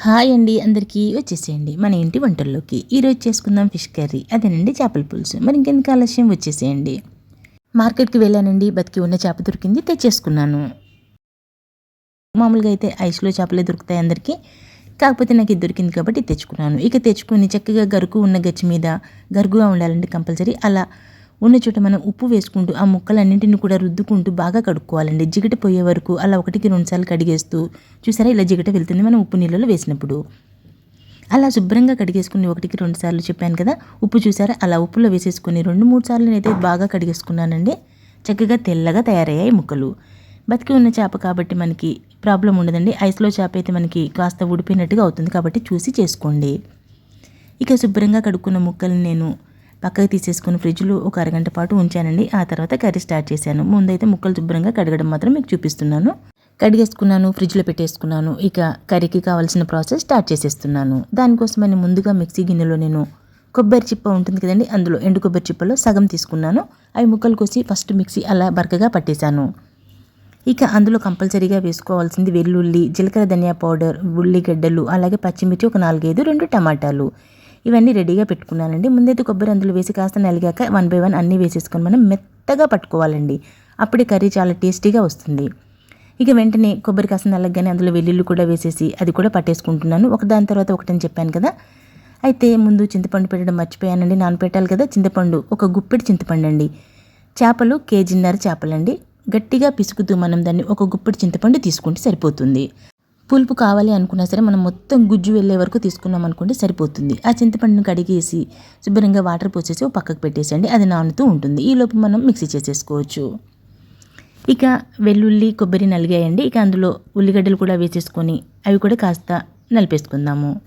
Hi అండి అందరికీ వచ్చేసేయండి. మన ఇంటి వంటల్లోకి ఈరోజు చేసుకుందాం ఫిష్ కర్రీ. అదేనండి చేపల పులుసు. మరి ఇంకెందుకు ఆలస్యం? వచ్చేసేయండి. మార్కెట్కి వెళ్ళానండి బతికి ఉన్న చేప దొరికింది తెచ్చేసుకున్నాను. మామూలుగా అయితే ఐస్లో చేపలే దొరుకుతాయి అందరికీ. కాకపోతే నాకు ఇది దొరికింది కాబట్టి తెచ్చుకున్నాను. ఇక తెచ్చుకుని చక్కగా గరుకు ఉన్న గచ్చి మీద గరుగుగా ఉండాలండి కంపల్సరీ అలా ఉన్న చోట మనం ఉప్పు వేసుకుంటూ ఆ ముక్కలన్నింటిని కూడా రుద్దుకుంటూ బాగా కడుక్కోవాలండి. జిగట పోయే వరకు అలా ఒకటికి రెండుసార్లు కడిగేస్తూ చూసారా ఇలా జిగట వెళ్తుంది మనం ఉప్పు నీళ్ళలో వేసినప్పుడు. అలా శుభ్రంగా కడిగేసుకుని ఒకటికి రెండు సార్లు చెప్పాను కదా ఉప్పు చూసారా? అలా ఉప్పులో వేసేసుకుని రెండు మూడు సార్లు అయితే బాగా కడిగేసుకున్నానండి. చక్కగా తెల్లగా తయారయ్యాయి ముక్కలు. బతికి ఉన్న చేప కాబట్టి మనకి ప్రాబ్లం ఉండదండి. ఐస్లో చేప అయితే మనకి కాస్త ఊడిపోయినట్టుగా అవుతుంది కాబట్టి చూసి చేసుకోండి. ఇక శుభ్రంగా కడుక్కున్న ముక్కల్ని నేను పక్కకి తీసేసుకుని ఫ్రిడ్జ్లో ఒక అరగంట పాటు ఉంచానండి. ఆ తర్వాత కర్రీ స్టార్ట్ చేశాను. ముందైతే ముక్కలు శుభ్రంగా కడగడం మాత్రం మీకు చూపిస్తున్నాను. కడిగేసుకున్నాను ఫ్రిడ్జ్లో పెట్టేసుకున్నాను. ఇక కర్రీకి కావాల్సిన ప్రాసెస్ స్టార్ట్ చేసేస్తున్నాను. దానికోసమని ముందుగా మిక్సీ గిన్నెలో నేను కొబ్బరి చిప్ప ఉంటుంది కదండి అందులో ఎండు కొబ్బరి చిప్పలో సగం తీసుకున్నాను. అవి ముక్కలు కోసి ఫస్ట్ మిక్సీ అలా బరకగా పట్టేశాను. ఇక అందులో కంపల్సరీగా వేసుకోవాల్సింది వెల్లుల్లి జీలకర్ర ధనియా పౌడర్ ఉల్లిగడ్డలు అలాగే పచ్చిమిర్చి ఒక నాలుగైదు రెండు టమాటాలు. ఇవన్నీ రెడీగా పెట్టుకున్నానండి. ముందైతే కొబ్బరి అందులో వేసి కాస్త నలిగాక వన్ బై వన్ అన్నీ వేసేసుకొని మనం మెత్తగా పట్టుకోవాలండి. అప్పుడే కర్రీ చాలా టేస్టీగా వస్తుంది. ఇక వెంటనే కొబ్బరి కాస్త నల్లగానే అందులో వెల్లుల్లి కూడా వేసేసి అది కూడా పట్టేసుకుంటున్నాను. ఒక దాని తర్వాత ఒకటని చెప్పాను కదా. అయితే ముందు చింతపండు పెట్టడం మర్చిపోయానండి. నానపెట్టాలి కదా. చింతపండు ఒక గుప్పెడు చింతపండు అండి. చేపలు కేజీన్నర చేపలండి. గట్టిగా పిసుకుతూ మనం దాన్ని ఒక గుప్పెడు చింతపండు తీసుకుంటే సరిపోతుంది. పులుపు కావాలి అనుకున్నా సరే మనం మొత్తం గుజ్జు వెళ్ళే వరకు తీసుకున్నాం అనుకుంటే సరిపోతుంది. ఆ చింతపండును కడిగేసి శుభ్రంగా వాటర్ పోసేసి ఒక పక్కకు పెట్టేసండి అది నానుతూ ఉంటుంది. ఈలోపు మనం మిక్సీ చేసేసుకోవచ్చు. ఇక వెల్లుల్లి కొబ్బరి నలిగాయండి. ఇక అందులో ఉల్లిగడ్డలు కూడా వేసేసుకొని అవి కూడా కాస్త నలిపేసుకుందాము.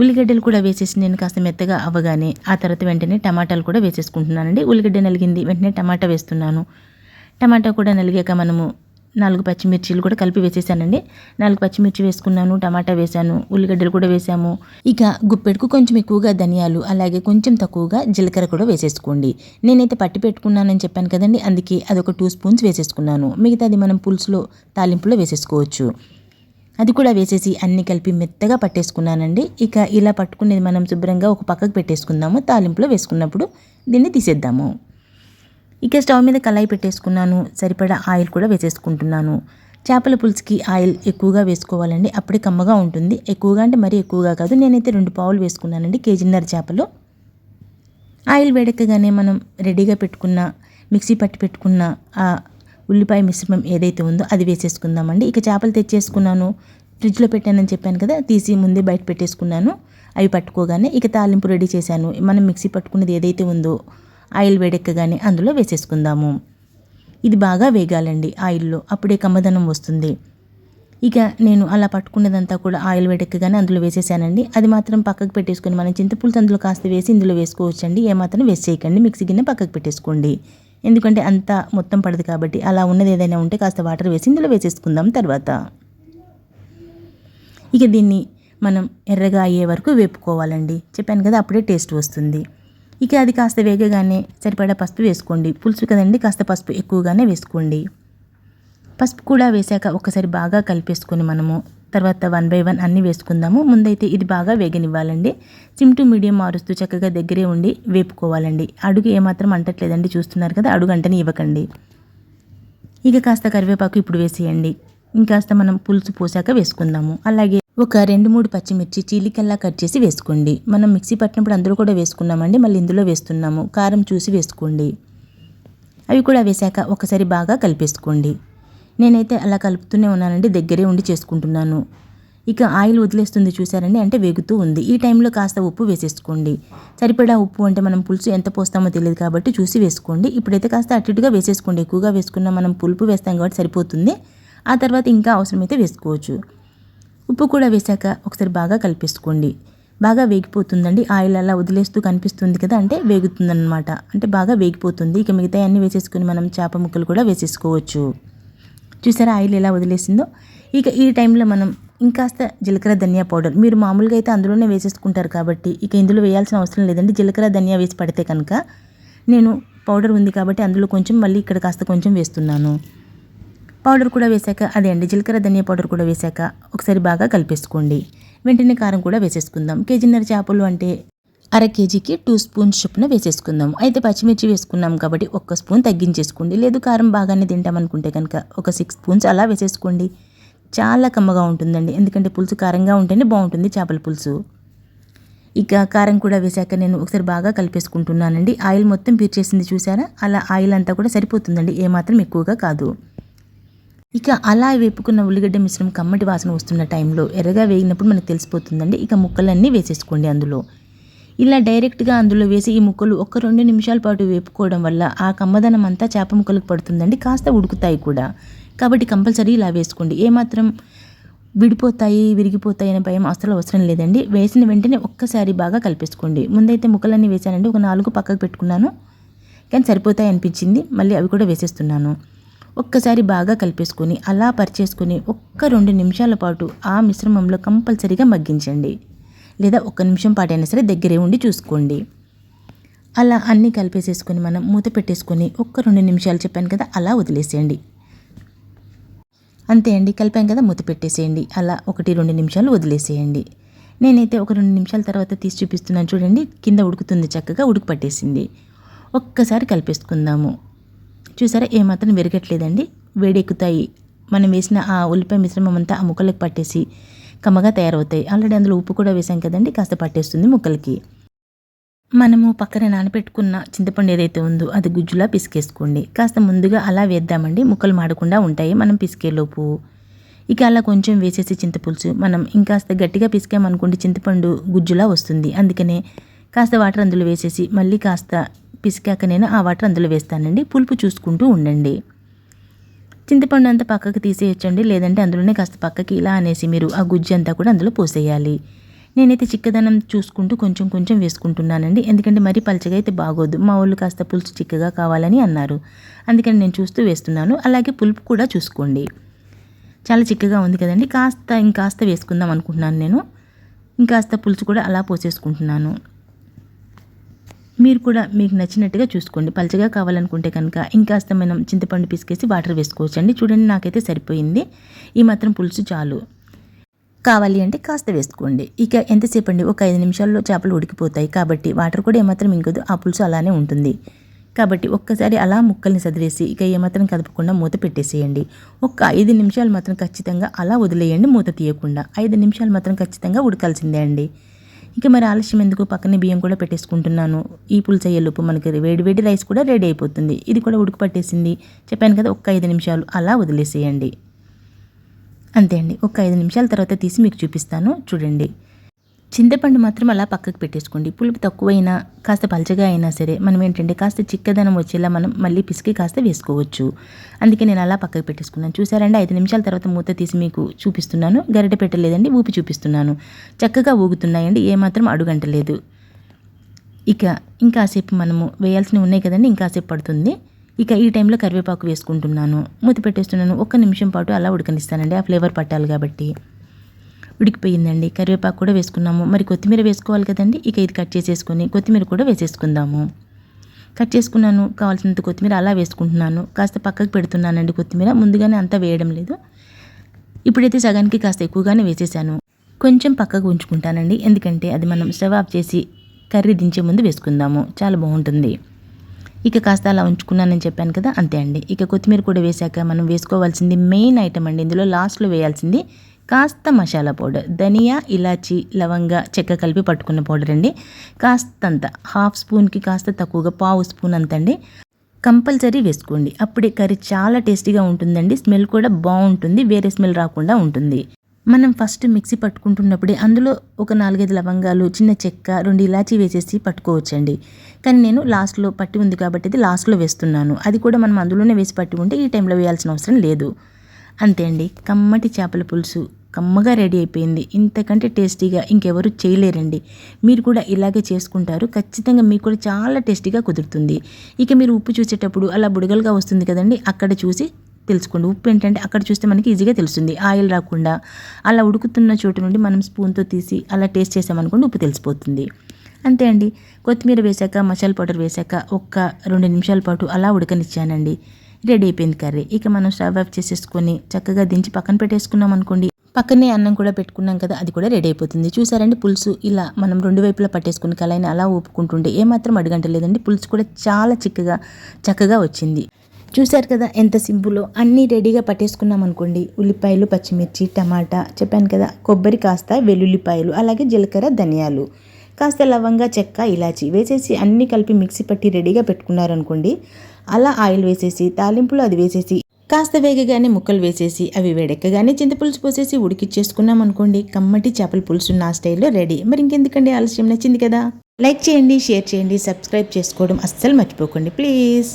ఉల్లిగడ్డలు కూడా వేసేసి నేను కాస్త మెత్తగా అవ్వగానే ఆ తర్వాత వెంటనే టమాటాలు కూడా వేసేసుకుంటున్నానండి. ఉల్లిగడ్డ నలిగింది వెంటనే టమాటా వేస్తున్నాను. టమాటా కూడా నలిగాక మనము నాలుగు పచ్చిమిర్చీలు కూడా కలిపి వేసేసానండి. నాలుగు పచ్చిమిర్చి వేసుకున్నాను టమాటా వేసాను ఉల్లిగడ్డలు కూడా వేసాము. ఇక గుప్పెడుకు కొంచెం ఎక్కువగా ధనియాలు అలాగే కొంచెం తక్కువగా జీలకర్ర కూడా వేసేసుకోండి. నేనైతే పట్టి పెట్టుకున్నానని చెప్పాను కదండి అందుకే అదొక టూ స్పూన్స్ వేసేసుకున్నాను. మిగతాది మనం పులుసులో తాలింపులో వేసేసుకోవచ్చు. అది కూడా వేసేసి అన్ని కలిపి మెత్తగా పట్టేసుకున్నానండి. ఇక ఇలా పట్టుకునేది మనం శుభ్రంగా ఒక పక్కకు పెట్టేసుకుందాము. తాలింపులో వేసుకున్నప్పుడు దీన్ని తీసేద్దాము. ఇక స్టవ్ మీద కళాయి పెట్టేసుకున్నాను. సరిపడా ఆయిల్ కూడా వేసేసుకుంటున్నాను. చేపల పులుసుకి ఆయిల్ ఎక్కువగా వేసుకోవాలండి. అప్పుడే కమ్మగా ఉంటుంది. ఎక్కువగా అంటే మరీ ఎక్కువగా కాదు. నేనైతే రెండు పావులు వేసుకున్నానండి కేజీన్నర చేపలు. ఆయిల్ వేడెక్కగానే మనం రెడీగా పెట్టుకున్న మిక్సీ పట్టి పెట్టుకున్న ఆ ఉల్లిపాయ మిశ్రమం ఏదైతే ఉందో అది వేసేసుకుందామండి. ఇక చేపలు తెచ్చేసుకున్నాను. ఫ్రిడ్జ్లో పెట్టానని చెప్పాను కదా తీసి ముందే బయట పెట్టేసుకున్నాను. అవి పట్టుకోగానే ఇక తాలింపు రెడీ చేశాను. మనం మిక్సీ పట్టుకున్నది ఏదైతే ఉందో ఆయిల్ వేడెక్కగానే అందులో వేసేసుకుందాము. ఇది బాగా వేగాలండి ఆయిల్లో అప్పుడే కమ్మదనం వస్తుంది. ఇక నేను అలా పట్టుకున్నదంతా కూడా ఆయిల్ వేడెక్కగానే అందులో వేసేసానండి. అది మాత్రం పక్కకు పెట్టేసుకొని మనం చింతపులుసు అందులో కాస్త వేసి ఇందులో వేసుకోవచ్చండి. ఏమాత్రం వేస్ట్ చేయకండి మిక్సీ గిన్నె పక్కకు పెట్టేసుకోండి. ఎందుకంటే అంతా మొత్తం పడదు కాబట్టి అలా ఉన్నది ఏదైనా ఉంటే కాస్త వాటర్ వేసి ఇందులో వేసేసుకుందాం తర్వాత. ఇక దీన్ని మనం ఎర్రగా అయ్యే వరకు వేపుకోవాలండి. చెప్పాను కదా అప్పుడే టేస్ట్ వస్తుంది. ఇక అది కాస్త వేగగానే సరిపడా పసుపు వేసుకోండి. పులుసు కదండి కాస్త పసుపు ఎక్కువగానే వేసుకోండి. పసుపు కూడా వేశాక ఒకసారి బాగా కలిపేసుకొని మనము తర్వాత వన్ బై వన్ అన్నీ వేసుకుందాము. ముందైతే ఇది బాగా వేగనివ్వాలండి. సిమ్ టు మీడియం మారుస్తూ చక్కగా దగ్గరే ఉండి వేపుకోవాలండి. అడుగు ఏమాత్రం అంటట్లేదండి చూస్తున్నారు కదా అడుగు అంటని ఇవ్వకండి. ఇక కాస్త కరివేపాకు ఇప్పుడు వేసేయండి. ఇంకాస్త మనం పులుసు పోసాక వేసుకుందాము. అలాగే ఒక రెండు మూడు పచ్చిమిర్చి చీలికల్లా కట్ చేసి వేసుకోండి. మనం మిక్సీ పట్టినప్పుడు అందరూ కూడా వేసుకున్నామండి మళ్ళీ ఇందులో వేస్తున్నాము. కారం చూసి వేసుకోండి. అవి కూడా వేశాక ఒకసారి బాగా కలిపేసుకోండి. నేనైతే అలా కలుపుతూనే ఉన్నానండి దగ్గరే ఉండి చేసుకుంటున్నాను. ఇక ఆయిల్ వదిలేస్తుంది చూసారండి అంటే వేగుతూ ఉంది. ఈ టైంలో కాస్త ఉప్పు వేసేసుకోండి. సరిపడా ఉప్పు అంటే మనం పులుసు ఎంత పోస్తామో తెలియదు కాబట్టి చూసి వేసుకోండి. ఇప్పుడైతే కాస్త అటుగా వేసేసుకోండి. ఎక్కువగా వేసుకున్నా మనం పులుపు వేస్తాం కాబట్టి సరిపోతుంది. ఆ తర్వాత ఇంకా అవసరమైతే వేసుకోవచ్చు. ఉప్పు కూడా వేశాక ఒకసారి బాగా కలిపేసుకోండి. బాగా వేగిపోతుందండి. ఆయిల్ అలా వదిలేస్తూ కనిపిస్తుంది కదా అంటే వేగుతుందన్నమాట. అంటే బాగా వేగిపోతుంది. ఇక మిగతా అన్నీ వేసేసుకుని మనం చేప ముక్కలు కూడా వేసేసుకోవచ్చు. చూసారా ఆయిల్ ఎలా వదిలేసిందో? ఇక ఈ టైంలో మనం ఇంకాస్త జీలకర్ర ధనియా పౌడర్. మీరు మామూలుగా అయితే అందులోనే వేసేసుకుంటారు కాబట్టి ఇక ఇందులో వేయాల్సిన అవసరం లేదండి. జీలకర్ర ధనియా వేసి పడితే కనుక నేను పౌడర్ ఉంది కాబట్టి అందులో కొంచెం మళ్ళీ ఇక్కడ కాస్త కొంచెం వేస్తున్నాను. పౌడర్ కూడా వేశాక అదే అండి జీలకర్ర ధనియా పౌడర్ కూడా వేశాక ఒకసారి బాగా కలిపేసుకోండి. వెంటనే కారం కూడా వేసేసుకుందాం. కేజీన్నర చేపలు అంటే అర కేజీకి టూ స్పూన్స్ చొప్పున వేసేసుకుందాం. అయితే పచ్చిమిర్చి వేసుకున్నాం కాబట్టి ఒక్క స్పూన్ తగ్గించేసుకోండి. లేదు కారం బాగానే తింటామనుకుంటే కనుక ఒక సిక్స్ స్పూన్స్ అలా వేసేసుకోండి. చాలా కమ్మగా ఉంటుందండి. ఎందుకంటే పులుసు కారంగా ఉంటేనే బాగుంటుంది చేపల పులుసు. ఇక కారం కూడా వేశాక నేను ఒకసారి బాగా కలిపేసుకుంటున్నానండి. ఆయిల్ మొత్తం పీర్చేసింది చూసారా? అలా ఆయిల్ అంతా కూడా సరిపోతుందండి. ఏమాత్రం ఎక్కువగా కాదు. ఇక అలా వేపుకున్న ఉల్లిగడ్డ మిశ్రమం కమ్మటి వాసన వస్తున్న టైంలో ఎర్రగా వేగినప్పుడు మనకు తెలిసిపోతుందండి. ఇక ముక్కలన్నీ వేసేసుకోండి అందులో. ఇలా డైరెక్ట్గా అందులో వేసి ఈ ముక్కలు ఒక రెండు నిమిషాల పాటు వేపుకోవడం వల్ల ఆ కమ్మదనం అంతా చేప ముక్కలకు పడుతుందండి. కాస్త ఉడుకుతాయి కూడా. కాబట్టి కంపల్సరీ ఇలా వేసుకోండి. ఏమాత్రం విడిపోతాయి విరిగిపోతాయి అనే భయం అసలు అవసరం లేదండి. వేసిన వెంటనే ఒక్కసారి బాగా కలిపేసుకోండి. ముందైతే ముక్కలన్నీ వేసానండి. ఒక నాలుగు పక్కకు పెట్టుకున్నాను. కానీ సరిపోతాయి అనిపించింది. మళ్ళీ అవి కూడా వేసేస్తున్నాను. ఒక్కసారి బాగా కలిపేసుకొని అలా పరిచేసుకుని ఒక్క రెండు నిమిషాల పాటు ఆ మిశ్రమంలో కంపల్సరీగా మగ్గించండి. లేదా ఒక్క నిమిషం పాటైనా సరే దగ్గరే ఉండి చూసుకోండి. అలా అన్నీ కలిపేసేసుకొని మనం మూత పెట్టేసుకొని ఒక్క రెండు నిమిషాలు చెప్పాను కదా అలా వదిలేసేయండి. అంతే అండి కలిపాం కదా మూత పెట్టేసేయండి. అలా ఒకటి రెండు నిమిషాలు వదిలేసేయండి. నేనైతే ఒక రెండు నిమిషాల తర్వాత తీసి చూపిస్తున్నాను చూడండి కింద ఉడుకుతుంది చక్కగా ఉడుకు పట్టేసింది. ఒక్కసారి కలిపేసుకుందాము. చూసారా ఏమాత్రం విరగట్లేదండి. వేడెక్కుతాయి. మనం వేసిన ఆ ఉల్లిపాయ మిశ్రమం అంతా ఆ ముక్కలకు పట్టేసి కమ్మగా తయారవుతాయి. ఆల్రెడీ అందులో ఉప్పు కూడా వేసాం కదండి కాస్త పట్టేస్తుంది ముక్కలకి. మనము పక్కన నానబెట్టుకున్న చింతపండు ఏదైతే ఉందో అది గుజ్జులా పిసికేసుకోండి. కాస్త ముందుగా అలా వేద్దామండి ముక్కలు మాడకుండా ఉంటాయి మనం పిసికేలోపు ఇక అలా కొంచెం వేసేసి చింతపులుసు మనం ఇంకాస్త గట్టిగా పిసికామనుకోండి చింతపండు గుజ్జులా వస్తుంది. అందుకనే కాస్త వాటర్ అందులో వేసేసి మళ్ళీ కాస్త పిసికాక నేను ఆ వాటర్ అందులో వేస్తానండి. పులుపు చూసుకుంటూ ఉండండి. చింతపండు అంతా పక్కకు తీసేయచ్చండి. లేదంటే అందులోనే కాస్త పక్కకి ఇలా అనేసి మీరు ఆ గుజ్జు అంతా కూడా అందులో పోసేయాలి. నేనైతే చిక్కదనం చూసుకుంటూ కొంచెం కొంచెం వేసుకుంటున్నానండి. ఎందుకంటే మరీ పలచగా అయితే బాగోదు. మా వాళ్ళు కాస్త పులుసు చిక్కగా కావాలని అన్నారు. అందుకని నేను చూస్తూ వేస్తున్నాను. అలాగే పులుపు కూడా చూసుకోండి. చాలా చిక్కగా ఉంది కదండి. కాస్త ఇంకాస్త వేసుకుందాం అనుకుంటున్నాను నేను. ఇంకాస్త పులుసు కూడా అలా పోసేసుకుంటున్నాను. మీరు కూడా మీకు నచ్చినట్టుగా చూసుకోండి. పలచగా కావాలనుకుంటే కనుక ఇంకాస్త మనం చింతపండు పిసికేసి వాటర్ వేసుకోవచ్చండి. చూడండి నాకైతే సరిపోయింది. ఈ మాత్రం పులుసు చాలు. కావాలి అంటే కాస్త వేసుకోండి. ఇక ఎంతసేపు అండి ఒక ఐదు నిమిషాల్లో చేపలు ఉడికిపోతాయి కాబట్టి వాటర్ కూడా ఏమాత్రం ఇంకదు. ఆ పులుసు అలానే ఉంటుంది. కాబట్టి ఒక్కసారి అలా ముక్కల్ని సదిరేసి ఇక ఏమాత్రం కదపకుండా మూత పెట్టేసేయండి. ఒక్క ఐదు నిమిషాలు మాత్రం ఖచ్చితంగా అలా వదిలేయండి మూత తీయకుండా. ఐదు నిమిషాలు మాత్రం ఖచ్చితంగా ఉడకాల్సిందే అండి. ఇక మరి ఆలస్యం ఎందుకు? పక్కనే బియ్యం కూడా పెట్టేసుకుంటున్నాను. ఈ పులుసు అయ్యేలోపు మనకి వేడి వేడి రైస్ కూడా రెడీ అయిపోతుంది. ఇది కూడా ఉడుకు పట్టేసింది. చెప్పాను కదా ఒక్క ఐదు నిమిషాలు అలా వదిలేసేయండి. అంతే అండి. ఒక ఐదు నిమిషాల తర్వాత తీసి మీకు చూపిస్తాను. చూడండి. చింతపండు మాత్రం అలా పక్కకు పెట్టేసుకోండి. పులుపు తక్కువైనా కాస్త పలచగా అయినా సరే మనం ఏంటంటే కాస్త చిక్కదనం వచ్చేలా మనం మళ్ళీ పిసికి కాస్త వేసుకోవచ్చు. అందుకే నేను అలా పక్కకు పెట్టేసుకున్నాను. చూసారండి? ఐదు నిమిషాల తర్వాత మూత తీసి మీకు చూపిస్తున్నాను. గరిట పెట్టలేదండి ఊపి చూపిస్తున్నాను. చక్కగా ఊగుతున్నాయండి ఏమాత్రం అడుగంటలేదు ఇక ఇంకాసేపు మనము వేయాల్సినవి ఉన్నాయి కదండి ఇంకాసేపు పడుతుంది. ఇక ఈ టైంలో కరివేపాకు వేసుకుంటున్నాను. మూత పెట్టేస్తున్నాను. ఒక్క నిమిషం పాటు అలా ఉడకనిస్తానండి ఆ ఫ్లేవర్ పట్టాలి కాబట్టి. ఉడికిపోయిందండి. కరివేపాకు కూడా వేసుకున్నాము. మరి కొత్తిమీర వేసుకోవాలి కదండి. ఇక ఇది కట్ చేసేసుకొని కొత్తిమీర కూడా వేసేసుకుందాము. కట్ చేసుకున్నాను. కావాల్సినంత కొత్తిమీర అలా వేసుకుంటున్నాను. కాస్త పక్కకు పెడుతున్నానండి కొత్తిమీర. ముందుగానే అంతా వేయడం లేదు. ఇప్పుడైతే సగానికి కాస్త ఎక్కువగానే వేసేసాను. కొంచెం పక్కకు ఉంచుకుంటానండి. ఎందుకంటే అది మనం స్టవ్ ఆఫ్ చేసి కర్రీ దించే ముందు వేసుకుందాము. చాలా బాగుంటుంది. ఇక కాస్త అలా ఉంచుకున్నానని చెప్పాను కదా అంతే అండి. ఇక కొత్తిమీర కూడా వేశాక మనం వేసుకోవాల్సింది మెయిన్ ఐటమ్ అండి. ఇందులో లాస్ట్లో వేయాల్సింది కాస్త మసాలా పౌడర్ ధనియా ఇలాచి లవంగ చెక్క కలిపి పట్టుకున్న పౌడర్ అండి. కాస్తంత హాఫ్ స్పూన్కి కాస్త తక్కువగా పావు స్పూన్ అంతండి. కంపల్సరీ వేసుకోండి. అప్పుడే కర్రీ చాలా టేస్టీగా ఉంటుందండి. స్మెల్ కూడా బాగుంటుంది. వేరే స్మెల్ రాకుండా ఉంటుంది. మనం ఫస్ట్ మిక్సీ పట్టుకుంటున్నప్పుడే అందులో ఒక నాలుగైదు లవంగాలు చిన్న చెక్క రెండు ఇలాచి వేసేసి పట్టుకోవచ్చండి. కానీ నేను లాస్ట్లో పట్టి ఉంది కాబట్టి అది లాస్ట్లో వేస్తున్నాను. అది కూడా మనం అందులోనే వేసి పట్టి ఉంటే ఈ టైంలో వేయాల్సిన అవసరం లేదు. అంతే అండి. కమ్మటి చేపల పులుసు. కమ్మగా రెడీ అయిపోయింది. ఇంతకంటే టేస్టీగా ఇంకెవరు చేయలేరండి. మీరు కూడా ఇలాగే చేసుకుంటారు. ఖచ్చితంగా మీకు కూడా చాలా టేస్టీగా కుదురుతుంది. ఇక మీరు ఉప్పు చూసేటప్పుడు అలా బుడగలుగా వస్తుంది కదండి అక్కడ చూసి తెలుసుకోండి. ఉప్పు ఏంటంటే అక్కడ చూస్తే మనకి ఈజీగా తెలుస్తుంది. ఆయిల్ రాకుండా అలా ఉడుకుతున్న చోటు నుండి మనం స్పూన్తో తీసి అలా టేస్ట్ చేసామనుకోండి ఉప్పు తెలిసిపోతుంది. అంతే అండి. కొత్తిమీర వేశాక మసాలా పౌడర్ వేశాక ఒక్క రెండు నిమిషాల పాటు అలా ఉడకనిచ్చానండి. రెడీ అయిపోయింది కర్రీ. ఇక మనం స్టవ్ ఆఫ్ చేసేసుకొని చక్కగా దించి పక్కన పెట్టేసుకున్నాం అనుకోండి పక్కనే అన్నం కూడా పెట్టుకున్నాం కదా అది కూడా రెడీ అయిపోతుంది. చూసారండి పులుసు ఇలా మనం రెండు వైపులా పట్టేసుకుని కలైనా అలా ఊపుకుంటుంటే ఏమాత్రం అడుగంటలేదండి. పులుసు కూడా చాలా చిక్కగా చక్కగా వచ్చింది. చూశారు కదా ఎంత సింపులో. అన్నీ రెడీగా పట్టేసుకున్నాం అనుకోండి. ఉల్లిపాయలు పచ్చిమిర్చి టమాటా చెప్పాను కదా కొబ్బరి కాస్త వెల్లుల్లిపాయలు అలాగే జీలకర్ర ధనియాలు కాస్త లవంగా చెక్క ఇలాచి వేసేసి అన్నీ కలిపి మిక్సీ పట్టి రెడీగా పెట్టుకున్నారనుకోండి అలా ఆయిల్ వేసేసి తాలింపులు అది వేసేసి కాస్త వేగగానే ముక్కలు వేసేసి అవి వేడెక్కగానే చింతపులుసు పోసేసి ఉడికిచ్చేసుకున్నాం అనుకోండి. కమ్మటి చేపల పులుసు నా స్టైల్లో రెడీ. మరి ఇంకెందుకండి? ఆలస్యం నచ్చింది కదా? లైక్ చేయండి షేర్ చేయండి సబ్స్క్రైబ్ చేసుకోవడం అస్సలు మర్చిపోకండి. ప్లీజ్.